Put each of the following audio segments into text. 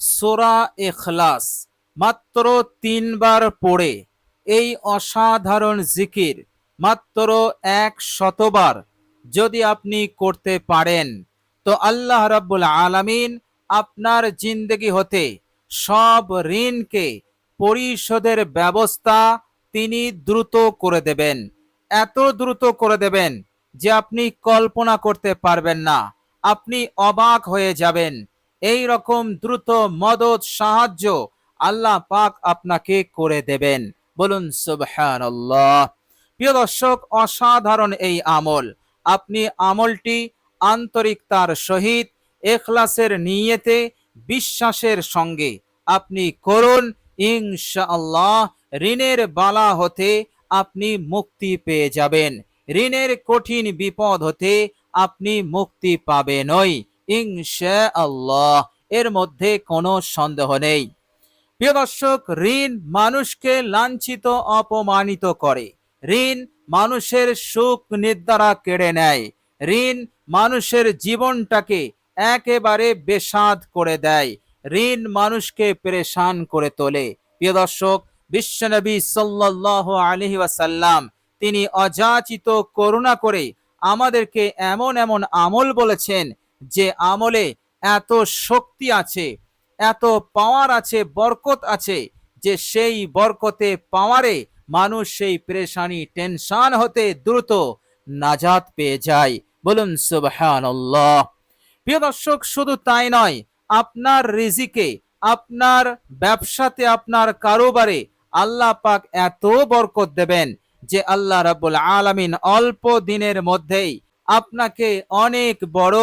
সোরা এখলাস মাত্র তিনবার পড়ে। এই অসাধারণ জিকির মাত্র এক শতবার যদি আপনি করতে পারেন, তো আল্লাহ রাব্বুল আলামিন আপনার জিন্দগি হতে সব ঋণকে পরিশোধের ব্যবস্থা তিনি দ্রুত করে দেবেন। এত দ্রুত করে দেবেন যে আপনি কল্পনা করতে পারবেন না। আপনি অবাক হয়ে যাবেন। এই রকম দ্রুত মদত, সাহায্য আল্লাহ পাক আপনাকে করে দেবেন। বলুন, সুবহানাল্লাহ। প্রিয় দর্শক, অসাধারণ এই আমল। আপনি আমলটি আন্তরিকতার সহিত, এখলাসের নিয়েতে, বিশ্বাসের সঙ্গে আপনি করুন। ইনশাআল্লাহ, ঋণের বালা হতে আপনি মুক্তি পেয়ে যাবেন। ঋণের কঠিন বিপদ হতে আপনি মুক্তি পাবেনই। ইনশাআল্লাহ। এর মধ্যে কোনো সন্দেহ নেই। প্রিয় দর্শক, ঋণ মানুষকে লাঞ্ছিত, অপমানিত করে। ঋণ মানুষের সুখ নির্ধারা কেড়ে নেয়। ঋণ মানুষের জীবনটাকে একেবারে বেসাদ করে দেয়। ঋণ মানুষকে পেরেশান করে তোলে। প্রিয় দর্শক, বিশ্বনবী সাল্লাল্লাহু আলাইহি ওয়াসাল্লাম তিনি অযাচিত করুণা করে আমাদেরকে এমন এমন আমল বলেছেন যে আমলে এত শক্তি আছে, এত পাওয়ার আছে, বরকত আছে, যে সেই বরকতে, পাওয়ারে মানুষ সেই পেরেশানি, টেনশন হতে দ্রুত নাজাত পেয়ে যায়। বলুন, সুবহানাল্লাহ। প্রিয় দর্শক, শুধু তাই নয়, আপনার রিজিকে, আপনার ব্যবসাতে, আপনার কারোবারে আল্লাহ পাক এত বরকত দেবেন যে আল্লাহ রাব্বুল আলামিন অল্প দিনের মধ্যেই আপনাকে অনেক বড়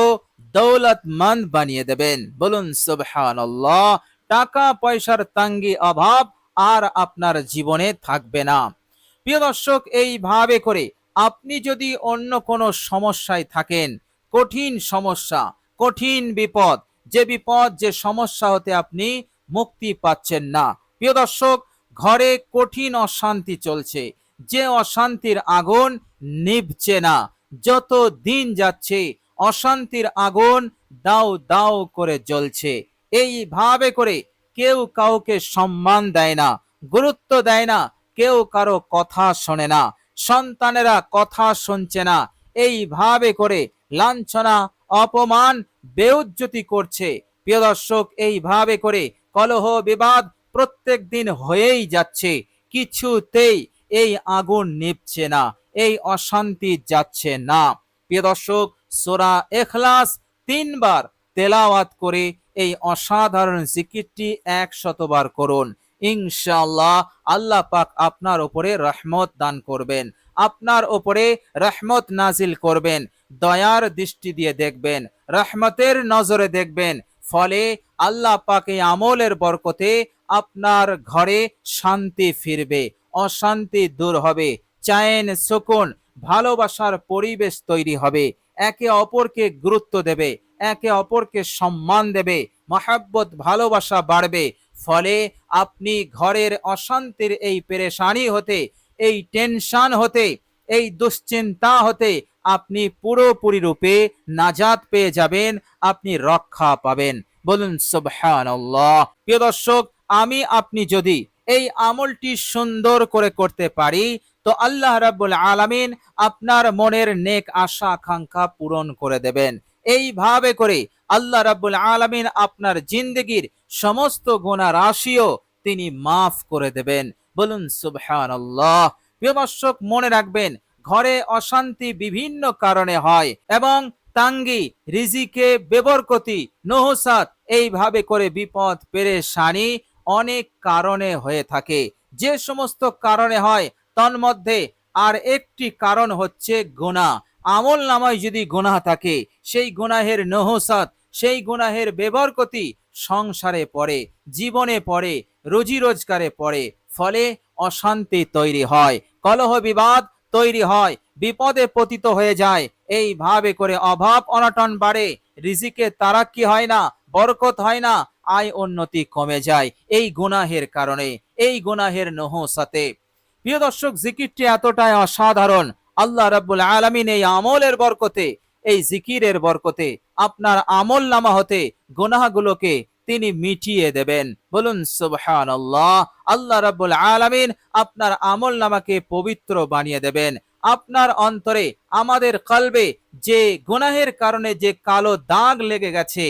দৌলতমন্দ বানিয়ে দেবেন। বলুন, সুবহানাল্লাহ টাকা পয়সার তাঙ্গি অভাব আর আপনার জীবনে থাকবে না। প্রিয় দর্শক, এইভাবে করে আপনি যদি অন্য কোনো সমস্যায় থাকেন, কঠিন সমস্যা, কঠিন বিপদ, যে বিপদ, যে সমস্যা হতে আপনি মুক্তি পাচ্ছেন না। প্রিয় দর্শক, ঘরে কঠিন অশান্তি চলছে। যে অশান্তির আগুন নিভছে না। যত দিন যাচ্ছে অশান্তির আগুন দাও দাও করে জ্বলছে। এইভাবে করে কেউ কাউকে সম্মান দেয় না, গুরুত্ব দেয় না, কেউ কারও কথা শোনে না, সন্তানেরা কথা শুনছে না। এইভাবে করে লাঞ্ছনা, অপমান, বেউজ্জতি করছে। প্রিয় দর্শক এইভাবে করে কলহ, বিবাদ প্রত্যেক দিন হয়েই যাচ্ছে। কিছুতেই এই আগুন নিভছে না, এই অশান্তি যাচ্ছে না। প্রিয় দর্শক সোরা এখলাস তিনবার তেলাওয়াত করে এই অসাধারণ জিকিরটি এক শতবার করুন। ইনশাআল্লাহ আল্লাহ পাক আপনার উপরে রহমত দান করবেন। আপনার উপরে রহমত নাজিল করবেন। দয়ার দৃষ্টি দিয়ে দেখবেন। রহমতের নজরে দেখবেন। ফলে আল্লাহ পাক এই আমলের বরকতে আপনার ঘরে শান্তি ফিরবে, অশান্তি দূর হবে চায়েন সুকুন, ভালোবাসার পরিবেশ তৈরি হবে। একে অপরকে গুরুত্ব দেবে, একে অপরকে সম্মান দেবে, মহাব্বত, ভালোবাসা বাড়বে। ফলে আপনি ঘরের অশান্তির এই পেরেশানি হতে, এই টেনশন হতে, এই দুশ্চিন্তা হতে আপনি পুরোপুরি রূপে নাজাত পেয়ে যাবেন, আপনি রক্ষা পাবেন। বলুন, সুবহানাল্লাহ। প্রিয় দর্শক, আমি, আপনি যদি এই আমলটি সুন্দর করে করতে পারি। তো আল্লাহ রাব্বুল আলামিন আপনার মনের নেক আশা, আকাঙ্ক্ষা পূরণ করে দেবেন। এইভাবে করে আল্লাহ রাব্বুল আলামিন আপনার জিন্দগির সমস্ত গুণা রাশিও তিনি মাফ করে দেবেন। বলুন, সুবহানাল্লাহ। প্রিয় দর্শক, মনে রাখবেন, ঘরে অশান্তি বিভিন্ন কারণে হয় এবং তাঙ্গি, রিজিকে, বেবরকতি, নহসাত এইভাবে করে বিপদ, পেরেশানি অনেক কারণে হয়ে থাকে। যে সমস্ত কারণে হয়, তন্মধ্যে আর একটি কারণ হচ্ছে গুণা আমল নামায় যদি গুনাহ থাকে, সেই গুনাহের নহসাত, সেই গুনাহের বেবরকতি সংসারে পড়ে, জীবনে পড়ে, রুজি রোজগারে পড়ে, ফলে অশান্তি তৈরি হয়, কলহ বিবাদ তৈরি হয়, বিপদে পতিত হয়ে যায়। এইভাবে করে অভাব অনটন বাড়ে রিজিকে তারাক্কি হয় না, বরকত হয় না আয় উন্নতি কমে যায়। এই গুনাহের কারণে, এই গুনাহের নহসাতে প্রিয় দর্শক, জিকিরটি এতটাই অসাধারণ। আল্লাহ রাব্বুল আলামিন এই আমলের বরকতে, এই জিকিরের বরকতে, আপনার আমল নামা হতে গুনাহগুলোকে তিনি মিটিয়ে দেবেন। বলুন সুবহান আল্লাহ আল্লাহ রাব্বুল আলামিন আপনার আমল নামাকে পবিত্র বানিয়ে দেবেন। আপনার অন্তরে, আমাদের কলবে যে গুনাহের কারণে যে কালো দাগ লেগে গেছে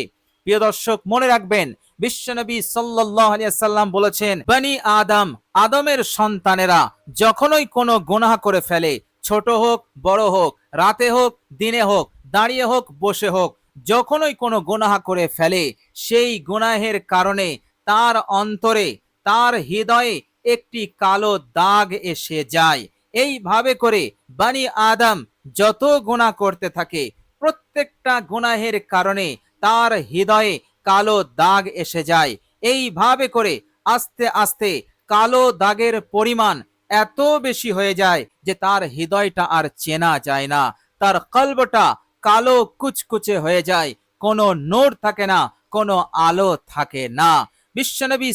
প্রিয় দর্শক, মনে রাখবেন, বিশ্বনবী সাল্লাম বলেছেন, বনি আদম, আদমের সন্তানেরা যখনই কোনো গুনাহ করে ফেলে, ছোট হোক, বড় হোক, রাতে হোক, দিনে হোক, দাঁড়িয়ে হোক, বসে হোক, যখনই কোনো গুনাহ করে ফেলে, সেই গুনাহের কারণে তার অন্তরে, তার হৃদয়ে একটি কালো দাগ এসে যায়। এইভাবে করে বানি আদম যত গুনাহ করতে থাকে, প্রত্যেকটা গুনাহের কারণে তার হৃদয়ে কালো দাগ এসে যায়। এইভাবে করে আস্তে আস্তে কালো দাগের পরিমাণ এত বেশি হয়ে যায় যে তার হৃদয়টা আর চেনা যায় না। তার কলবটা কালো কুচকুচে হয়ে যায়। কোনো নোর থাকে না, কোনো আলো থাকে না। বিশ্বনবী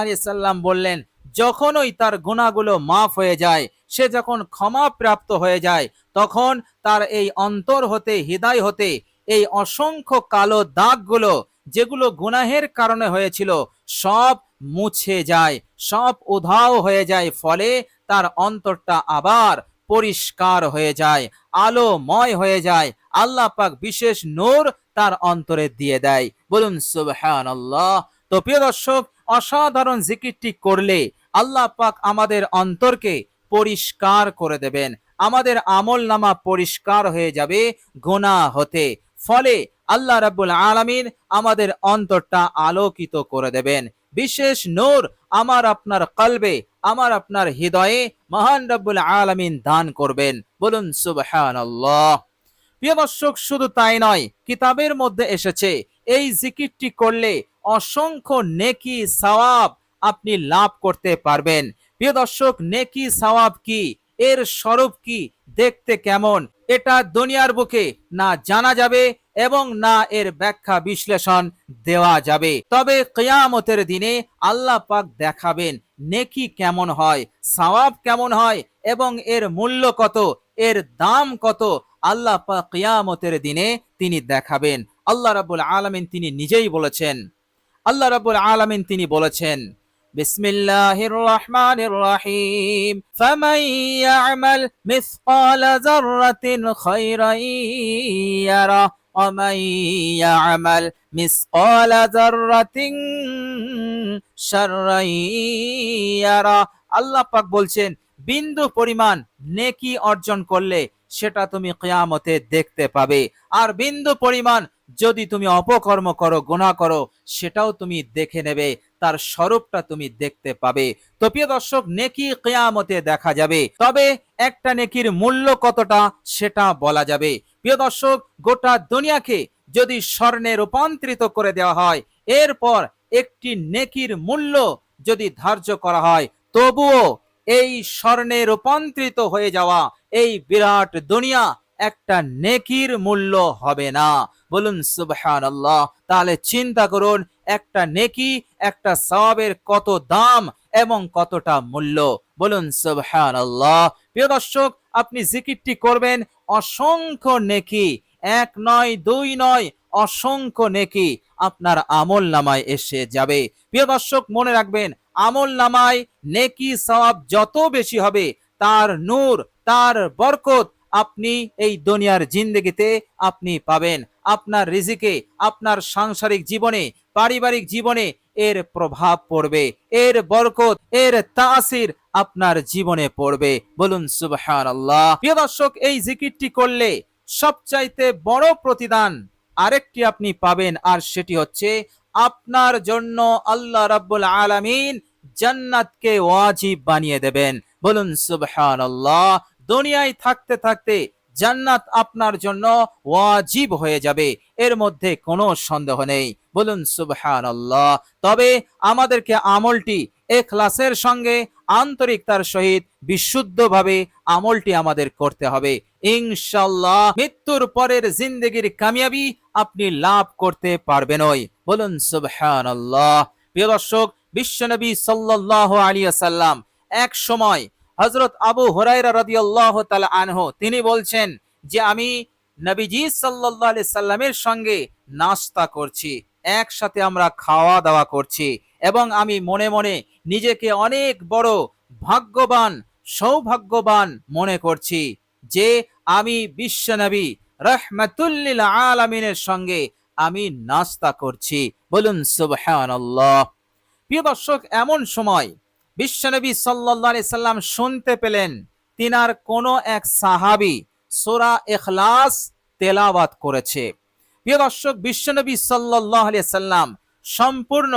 আলাইহি সাল্লাম বললেন, যখনই তার গুণাগুলো মাফ হয়ে যায়, সে যখন ক্ষমা প্রাপ্ত হয়ে যায়, তখন তার এই অন্তর হতে, হৃদয় হতে এই অসংখ্য কালো দাগগুলো যেগুলো গুনাহের কারণে হয়েছিল, সব মুছে যায়, সব উধাও হয়ে যায়, ফলে তার অন্তরটা আবার পরিষ্কার হয়ে যায়, আলোময় হয়ে যায়। আল্লাহ পাক বিশেষ নূর তার অন্তরে দিয়ে দেয়। বলুন, সুবহানাল্লাহ। তো প্রিয় দর্শক, অসাধারণ জিকিরটি করলে আল্লাহ পাক আমাদের অন্তরকে পরিষ্কার করে দেবেন। আমাদের আমল নামা পরিষ্কার হয়ে যাবে গোনা হতে। ফলে আল্লাহ রাব্বুল আলামিন আমাদের অন্তরটা আলোকিত করে দেবেন। বিশেষ নূর আমার আপনার কলবে, আমার আপনার হৃদয়ে মহান রাব্বুল আলামিন দান করবেন। বলুন, সুবহানাল্লাহ। প্রিয় দর্শক, শুধু তাই নয়, কিতাবের মধ্যে এসেছে, এই জিকিরটি করলে অসংখ্য নেকি সওয়াব আপনি লাভ করতে পারবেন। প্রিয় দর্শক, নেকি সওয়াব কি? এর স্বরূপ কি? দেখতে কেমন? এটা দুনিয়ার বুকে না জানা যাবে এবং না এর ব্যাখ্যা বিশ্লেষণ দেওয়া যাবে। তবে কিয়ামতের দিনে আল্লাহ পাক দেখাবেন নেকি কেমন হয়, সওয়াব কেমন হয় এবং এর মূল্য কত, এর দাম কত আল্লাহ পাক কিয়ামতের দিনে তিনি দেখাবেন। আল্লাহ রাব্বুল আলামিন তিনি নিজেই বলেছেন। আল্লাহ রাব্বুল আলামিন তিনি বলেছেন بسم الله الرحمن الرحيم فمن يعمل مثقال ذرة خيرا يره ومن يعمل مثقال ذرة شرا يره আল্লাহ পাক বলছেন বিন্দু পরিমাণ নেকি অর্জন করলে সেটা তুমি কিয়ামতে দেখতে পাবে আর বিন্দু পরিমাণ যদি তুমি অপকর্ম করো গুনাহ করো সেটাও তুমি দেখে নেবে তার স্বরূপটা তুমি দেখতে পাবে। তো প্রিয় দর্শক, নেকি কিয়ামতে দেখা যাবে। তবে একটা নেকির মূল্য কতটা সেটা বলা যাবে। প্রিয় দর্শক, গোটা দুনিয়াকে যদি স্বর্ণে রূপান্তরিত করে দেওয়া হয়, এরপর একটি নেকির মূল্য যদি ধার্য করা হয়, তবুও এই স্বর্ণে রূপান্তরিত হয়ে যাওয়া এই বিরাট দুনিয়া একটা নেকির মূল্য হবে না। বলুন, সুবহানাল্লাহ। তাহলে চিন্তা করুন একটা নেকি, একটা সওয়াবের কত দাম এবং কতটা মূল্য? বলুন, সুবহানাল্লাহ। প্রিয় দর্শক, আপনি জিকিরটি করবেন, অসংখ্য নেকি, এক নয়, দুই নয়, অসংখ্য নেকি আপনার আমল নামায় এসে যাবে। প্রিয় দর্শক, মনে রাখবেন, আমল নামায় নেকি, সওয়াব যত বেশি হবে, তার নূর, তার বরকত আপনি এই দুনিয়ার জিন্দগিতে আপনি পাবেন। আপনার রিজিকে, আপনার সাংসারিক জীবনে পারিবারিক জীবনে এর প্রভাব পড়বে, এর বরকত, এর তাসির আপনার জীবনে পড়বে। বলুন, সুবহানাল্লাহ। প্রিয় দর্শক, এই জিকিরটি করলে সবচাইতে বড় প্রতিদান আরেকটি আপনি পাবেন, আর সেটি হচ্ছে আপনার জন্য আল্লাহ রাব্বুল আলামিন জান্নাতকে ওয়াজিব বানিয়ে দেবেন। বলুন সুবহান আল্লাহ দুনিয়ায় থাকতে থাকতে জান্নাত আপনার জন্য ওয়াজিব হয়ে যাবে। এর মধ্যে কোনো সন্দেহ নেই। বলুন, সুবহানাল্লাহ। তবে আমাদেরকে আমলটি এখলাসের সঙ্গে, আন্তরিকতার সহিত, বিশুদ্ধভাবে আমলটি আমাদের করতে হবে। ইনশাল্লাহ মৃত্যুর পরের জিন্দগির কামিয়াবি আপনি লাভ করতে পারবেনই বলুন, সুবহানাল্লাহ। প্রিয় দর্শক, বিশ্বনবী সাল্লাল্লাহু আলাইহি সাল্লাম এক সময় হযরত আবু হুরায়রা রাদিয়াল্লাহু তাআলা আনহু, তিনি বলছেন যে আমি নবীজি আলাইহি সাল্লামের সঙ্গে নাস্তা করছি, একসাথে আমরা খাওয়া দাওয়া করছি এবং আমি মনে মনে নিজেকে অনেক বড় ভাগ্যবান, সৌভাগ্যবান মনে করছি যে আমি বিশ্বনবী রহমাতুল্লিল আলামিনের সঙ্গে আমি নাস্তা করছি। বলুন সুবহানাল্লাহ। প্রিয় দর্শক, এমন সময় বিশ্বনবী আলাইহি সাল্লাম শুনতে পেলেন, তিনার কোন এক সাহাবী সোরা এখলাস তেলাওয়াত করেছে। প্রিয় দর্শক, বিশ্বনবী আলাইহি সাল্লাম সম্পূর্ণ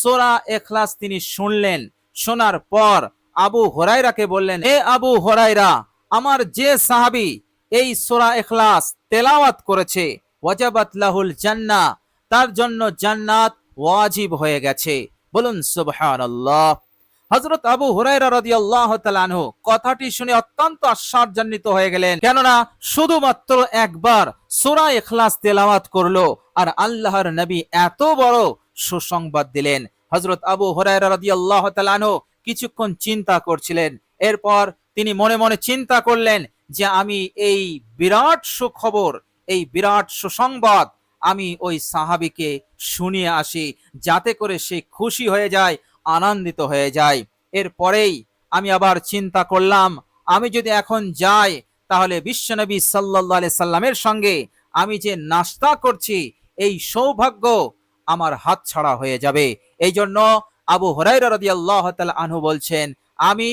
সোরা এখলাস তিনি শুনলেন, শোনার পর আবু হরাইরাকে বললেন, এ আবু হরাইরা আমার যে সাহাবী এই সোরা এখলাস তেলাওয়াত করেছে, ওয়াজাবাত লাহুল জান্নাহ, তার জন্য জান্নাত ওয়াজিব হয়ে গেছে। বলুন, সুবহানাল্লাহ। হযরত আবু হুরায়রা রাদিয়াল্লাহু তাআলা আনহু কথাটি শুনে অত্যন্ত আশ্চর্যান্বিত হয়ে গেলেন। কেননা শুধুমাত্র একবার সূরা ইখলাস তেলাওয়াত করল আর আল্লাহর নবী এত বড় সুসংবাদ দিলেন। হযরত আবু হুরায়রা রাদিয়াল্লাহু তাআলা আনহু কিছুক্ষণ চিন্তা করছিলেন। এরপর তিনি মনে মনে চিন্তা করলেন যে আমি এই বিরাট সুখবর, এই বিরাট সুসংবাদ আমি ওই সাহাবিকে শুনিয়ে আসি, যাতে করে সে খুশি হয়ে যায়। আনন্দিত হয়ে যায় এরপরেই আমি আবার চিন্তা করলাম, আমি যদি এখন যাই, তাহলে বিশ্বনবী আলাইহি সাল্লামের সঙ্গে আমি যে নাস্তা করছি, এই সৌভাগ্য আমার হাতছাড়া হয়ে যাবে। এই জন্য আবু হরাইরা রাদিয়াল্লাহু তাআলা আনহু বলছেন, আমি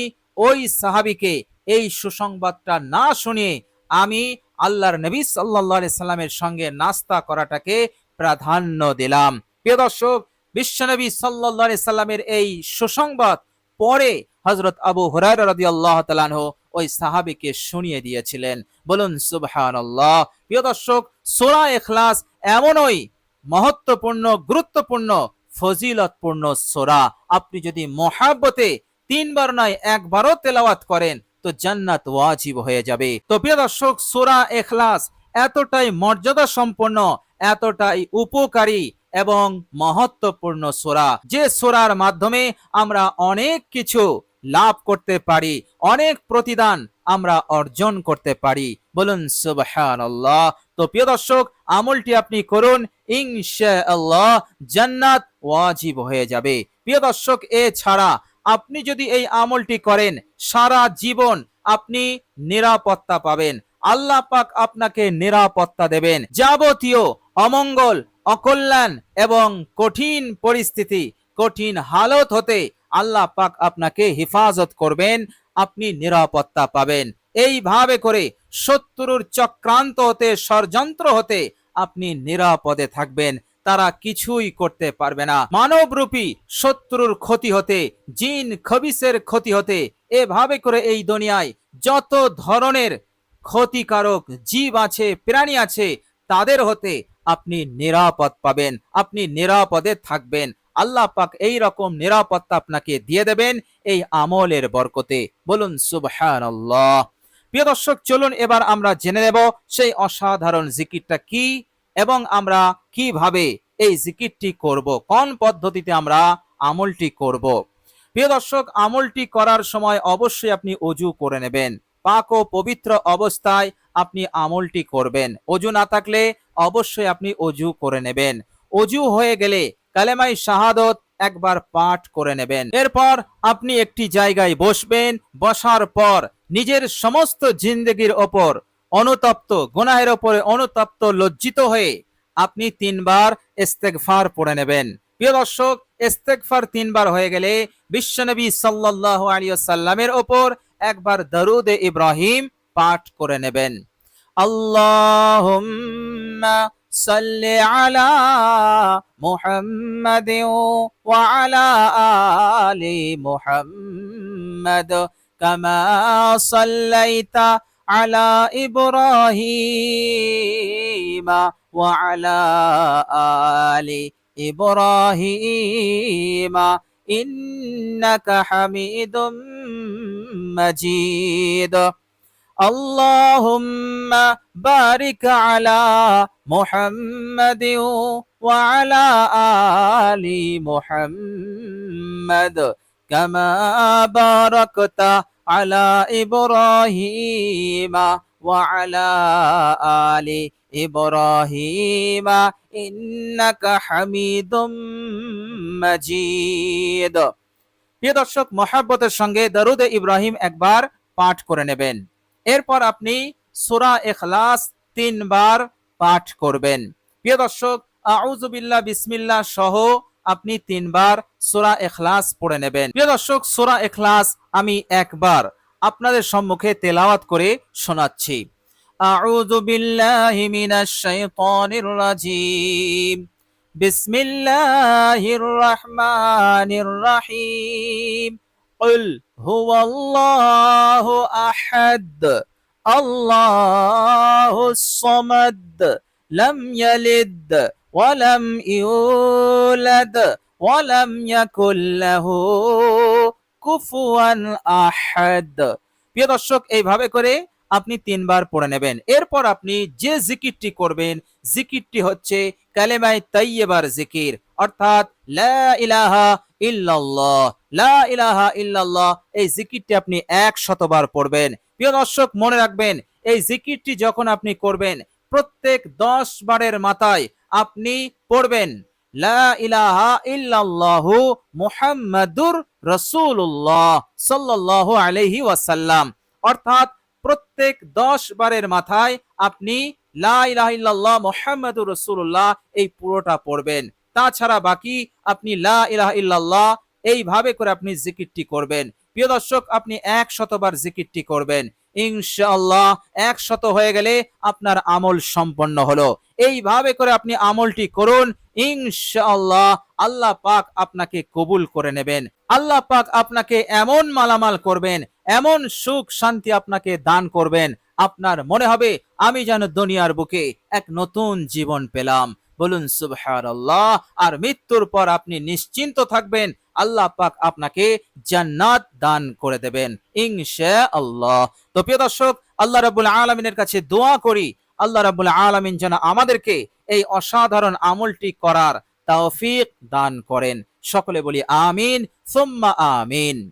ওই সাহাবীকে এই সুসংবাদটা না শুনিয়ে আমি আল্লাহর নবী আলাইহি সাল্লামের সঙ্গে নাস্তা করাটাকে প্রাধান্য দিলাম। প্রিয় দর্শক বিশ্বনবী আলাইহি সাল্লামের এই সুসংবাদ পরে হযরত আবু হুরায়রা রাদিয়াল্লাহু তাআলা আনহু ওই সাহাবীকে শুনিয়ে দিয়েছিলেন। বলুন, সুবহানাল্লাহ। প্রিয় দর্শক, সূরা ইখলাস এমনই মহত্বপূর্ণ, গুরুত্বপূর্ণ, ফজিলতপূর্ণ সূরা। আপনি যদি মহাব্বতে তিনবার নয়, একবারও তেলাওয়াত করেন, তো জান্নাত ওয়াজিব হয়ে যাবে। তো প্রিয় দর্শক, সূরা ইখলাস এতটাই মর্যাদা সম্পন্ন এতটাই উপকারী এবং মহত্বপূর্ণ সোরা। যে সোরার মাধ্যমে আমরা অনেক কিছু লাভ করতে পারি, অনেক প্রতিদান আমরা অর্জন করতে পারি। বলুন, সুবহানাল্লাহ। তো প্রিয় দর্শক, আমলটি আপনি করুন, ইনশাআল্লাহ জান্নাত ওয়াজিব হয়ে যাবে। প্রিয় দর্শক, এছাড়া আপনি যদি এই আমলটি করেন, সারা জীবন আপনি নিরাপত্তা পাবেন। আল্লাহ পাক আপনাকে নিরাপত্তা দেবেন। যাবতীয় অমঙ্গল অকল্যাণ এবং কঠিন পরিস্থিতি, কঠিন হালত হতে আল্লাহ পাক আপনাকে হেফাজত করবেন, আপনি নিরাপত্তা পাবেন। এইভাবে করে শত্রুর চক্রান্ত হতে, ষড়যন্ত্র হতে আপনি নিরাপদে থাকবেন। তারা কিছুই করতে পারবে না। মানবরূপী শত্রুর ক্ষতি হতে, জিন খবিসের ক্ষতি হতে, এভাবে করে এই দুনিয়ায় যত ধরনের ক্ষতিকারক জীব আছে, প্রাণী আছে তাদের হতে আপনি নিরাপদ পাবেন, আপনি নিরাপদে থাকবেন। আল্লাহ পাক এই রকম নিরাপত্তা আপনাকে দিয়ে দেবেন এই আমলের বরকতে। বলুন, সুবহানাল্লাহ। প্রিয় দর্শক, চলুন এবার আমরা জেনে নেব সেই অসাধারণ জিকিরটা কি এবং আমরা কীভাবে এই জিকিরটি করব, কোন পদ্ধতিতে আমরা আমলটি করব। প্রিয় দর্শক, আমলটি করার সময় অবশ্যই আপনি অজু করে নেবেন। পাক ও পবিত্র অবস্থায় আপনি আমলটি করবেন। অজু না থাকলে অবশ্যই আপনি অজু করে নেবেন। অজু হয়ে গেলে কালেমাই শাহাদত একবার পাঠ করে নেবেন। এরপর আপনি একটি জায়গায় বসবেন। বসার পর নিজের সমস্ত জিন্দগির ওপর অনুতপ্ত, গুনাহের ওপরে অনুতপ্ত, লজ্জিত হয়ে আপনি তিনবার ইস্তেগফার পড়ে নেবেন। প্রিয় দর্শক, ইস্তেগফার তিনবার হয়ে গেলে বিশ্বনবী সাল্লাল্লাহু আলাইহি সাল্লামের ওপর একবার দরুদে ইব্রাহিম পাঠ করে নেবেন। আল্লাহুম্মা সাল্লি আলা মুহাম্মাদ ওয়া আলা আলি মুহাম্মাদ কামা সাল্লাইতা আলা ইব্রাহিম ওয়া আলা আলি ইব্রাহিম। ইন্নাকা হামিদুম মাজিদ। اللهم بارك على محمد وعلى آل محمد كما باركت على إبراهيم وعلى آل إبراهيم إنك حميد مجيد প্রিয় দর্শক মহাব্বতের সঙ্গে দরুদ ইব্রাহিম একবার পাঠ করে নেবেন এরপর আপনি সূরা ইখলাস তিনবার পাঠ করবেন। প্রিয় দর্শক আউজুবিল্লাহ বিসমিল্লাহ সহ আপনি তিনবার সূরা এখলাস পড়ে নেবেন। প্রিয় দর্শক, সূরা এখলাস আমি একবার আপনাদের সম্মুখে তেলাওয়াত করে শোনাচ্ছি। আউযু বিল্লাহি মিনাশ শাইতানির রাজিম। বিসমিল্লাহির রহমানির রহিম। قل هو الله أحد الله الصمد لم يلد ولم يولد ولم يكن له কুফুয়ান আহাদ প্রিয় দর্শক এইভাবে করে আপনি তিনবার পড়ে নেবেন। এরপর আপনি যে জিকিরটি করবেন, জিকিরটি হচ্ছে কালেমাই তাইয়েবার জিকির। অর্থাৎ, লা ইলাহা ইল্লাল্লাহ, লা ইলাহা ইল্লাল্লাহ, এই জিকিরটি আপনি এক শতবার পড়বেন। প্রিয় দর্শক, মনে রাখবেন, এই জিকিরটি যখন আপনি করবেন, প্রত্যেক দশ বারের মাথায় আপনি পড়বেন, লা ইলাহা ইল্লাল্লাহু মুহাম্মাদুর আলাইহি ওয়াসাল্লাম। অর্থাৎ প্রত্যেক দশ বারের মাথায় আপনি লা ইলাহা ইল্লাল্লাহ মুহাম্মাদুর রাসূলুল্লাহ এই পুরোটা পড়বেন। তাছাড়া বাকি আপনি লা ইলাহা ইল্লাল্লাহ এইভাবে করে আপনি জিকিরটি করবেন। প্রিয় দর্শক, আপনি এক শতবার জিকিরটি করবেন। এক শত হয়ে গেলে আপনার আমল সম্পন্ন হলো। এইভাবে করে আপনি আমলটি করুন। ইনশাআল্লাহ আল্লাহ পাক আপনাকে কবুল করে নেবেন। আল্লাহ পাক আপনাকে এমন মালামাল করবেন এমন সুখ শান্তি আপনাকে দান করবেন। আপনার মনে হবে, আমি যেন দুনিয়ার বুকে এক নতুন জীবন পেলাম। বলুন, সুবহানাল্লাহ। আর মৃত্যুর পর আপনি নিশ্চিন্ত থাকবেন, আল্লাহ পাক আপনাকে জান্নাত দান করে দেবেন, ইনশাআল্লাহ। তো প্রিয় দর্শক, আল্লাহ রাব্বুল আলামিনের কাছে দোয়া করি, আল্লাহ রাব্বুল আলামিন যেন আমাদেরকে এই অসাধারণ আমলটি করার তৌফিক দান করেন। সকলে বলি আমিন, সুম্মা আমিন।